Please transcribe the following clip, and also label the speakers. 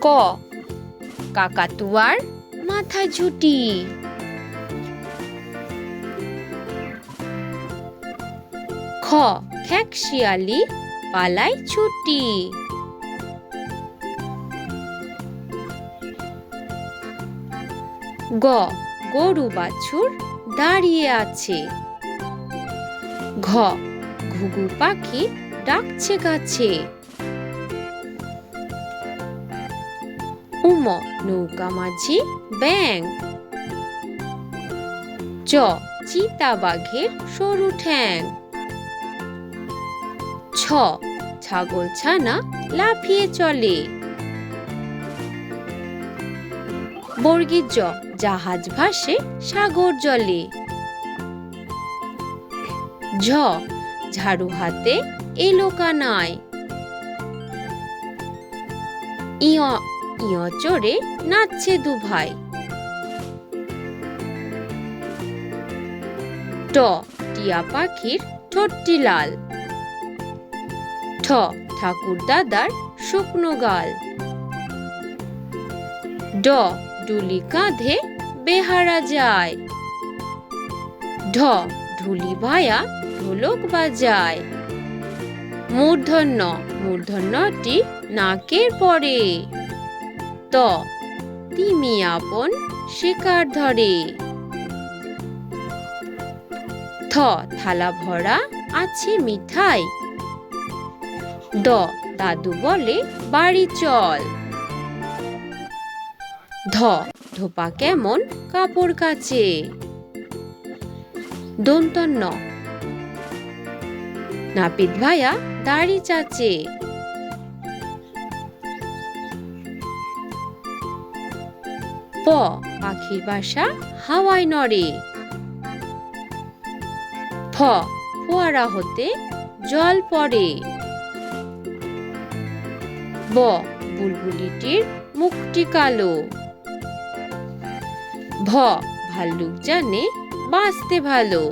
Speaker 1: ক? কাকাতুয়ার মাথা ঝুটি। খ খ্যাক শিয়ালি পালাই ছুটি। গ, গরু বাছুর দাঁড়িয়ে আছে। ঘ, ঘুঘু পাখি ডাকছে গাছে উম নৌকা মাঝি ব্যাং চ চিতা বাঘের সরু ঠ্যাং ছ ছাগল ছানা লাফিয়ে চলে বর্গীর জ জাহাজ ভাসে সাগর জলে ঝ ঝাড়ু হাতে এলো কানায় ইয় ইয় চড়ে নাচছে দু ভাই ট, টিয়া পাখির ঠোঁটটি লাল। ঠ, ঠাকুর দাদার শুকনো গাল। ড ডুলি কাঁধে বেহারা যায়। ঢ ঢুলি ভায়া ঢোলক বাজায়। মূর্ধন্য, মূর্ধন্যটি নাকের পরে। ত, তিমি আপন শিকার ধরে। থ, থালা ভরা আছে মিঠাই। দ, দাদু বলে বাড়ি চল। ধ, ধোপা কেমন কাপড় কাচে। দন্তন্য নাপিত ভাইয়া দাড়ি চাচে। প পাখির বাসা হাওয়ায় নড়ে। ফ ফোয়ারা হতে জল পড়ে। ব, বুলবুলিটির মুখটি কালো। ভ, ভাল্লুক জানে বাঁচতে ভালো।